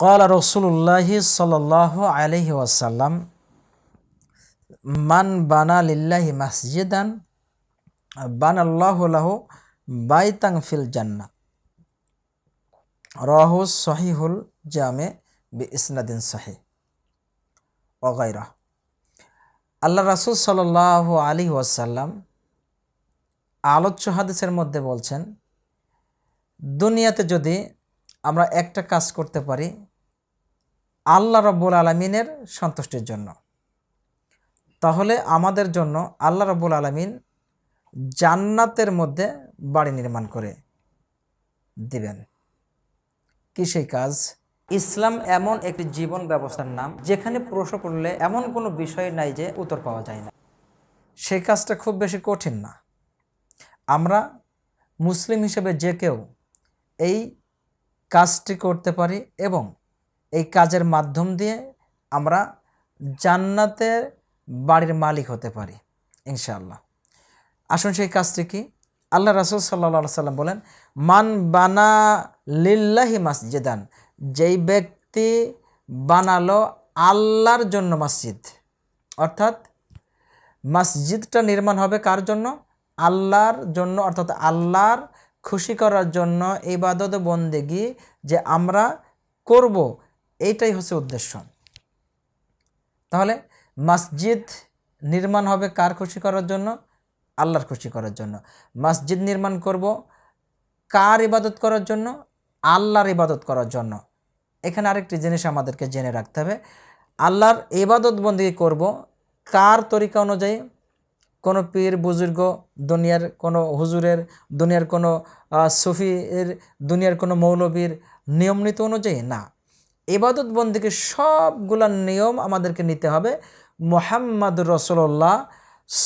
কলা রসুল্লাহি সাল্লাহ আলহি ওয়াসাল্লাম মান বানা লিল্লাহি মাসজিদান বান আল্লাহ বাইতাং ফিল জান্না রাহু সহিহুল জামে বি ইসনাদিন সাহি অগাইরা আল্লাহ রাসুল সাল্লাহ আলী ওয়াসাল্লাম আলোচ্য হাদিসের মধ্যে বলছেন, দুনিয়াতে যদি আমরা একটা কাজ করতে পারি আল্লাহ রব্বুল আলমিনের সন্তুষ্টির জন্য। তাহলে আমাদের জন্য আল্লাহ রব্বুল আলমিন জান্নাতের মধ্যে বাড়ি নির্মাণ করে দিবেন। কি সেই কাজ? ইসলাম এমন একটি জীবন ব্যবস্থার নাম, যেখানে প্রশ্ন করলে এমন কোনো বিষয় নাই যে উত্তর পাওয়া যায় না। সেই কাজটা খুব বেশি কঠিন না। আমরা মুসলিম হিসেবে যে কেউ এই কাজটি করতে পারি এবং এই কাজের মাধ্যম দিয়ে আমরা জান্নাতের বাড়ির মালিক হতে পারি, ইনশাআল্লাহ। আসুন সেই কাজটি কি? আল্লাহ রাসুল সাল্লা সাল্লাম বলেন, মান বানা লিল্লাহি মাসজিদান যেই ব্যক্তি বানালো আল্লাহর জন্য মসজিদ, অর্থাৎ মসজিদটা নির্মাণ হবে কার জন্য? আল্লাহর জন্য, অর্থাৎ আল্লাহর খুশি করার জন্য ইবাদত বন্দেগি যে আমরা করব, এইটাই হচ্ছে উদ্দেশ্য। তাহলে মসজিদ নির্মাণ হবে কার খুশি করার জন্য? আল্লাহর খুশি করার জন্য। মসজিদ নির্মাণ করব কার ইবাদত করার জন্য? আল্লাহর ইবাদত করার জন্য। এখানে আরেকটি জিনিস আমাদেরকে জেনে রাখতে হবে। আল্লাহর ইবাদত বন্দি করব কার তরিকা অনুযায়ী? কোনো পীর বুজুর্গ দুনিয়ার কোনো হুজুরের, দুনিয়ার কোনো সুফির, দুনিয়ার কোনো মৌলবীর নিয়ম নীতি অনুযায়ী না। এবাদত বন্দীকে সবগুলা নিয়ম আমাদেরকে নিতে হবে। মোহাম্মদ রসল্লাহ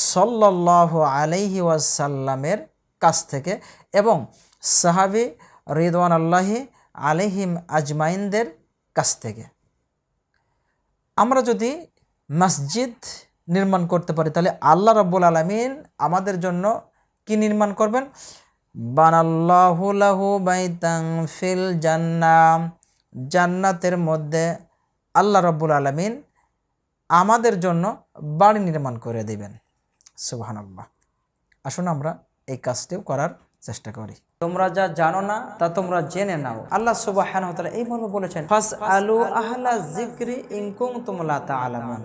সাল্লাহ আলাইহি ওয়াসাল্লামের কাছ থেকে এবং সাহাবি রিদওয়ান আল্লাহি আলহিম আজমাইনদের কাছ থেকে। আমরা যদি মসজিদ নির্মাণ করতে পারি। তাহলে আল্লাহ রব্বুল আলমিন আমাদের জন্য কি নির্মাণ করবেন? বানাল্লাহুলাহু বাইতাং ফিল জান্নাম জান্নাতের মধ্যে আল্লাহ রব্বুল আলমিন আমাদের জন্য বাড়ি নির্মাণ করে দেবেন। সুবাহান্লাহ আসুন আমরা এই কাজটিও করার চেষ্টা করি। তোমরা যা জানো না, তা তোমরা জেনে নাও। আল্লাহ সুবাহ এই বলেছেন ফাস আলু আহলা জিক্রি ইনকুম তোমলা তা আলামুন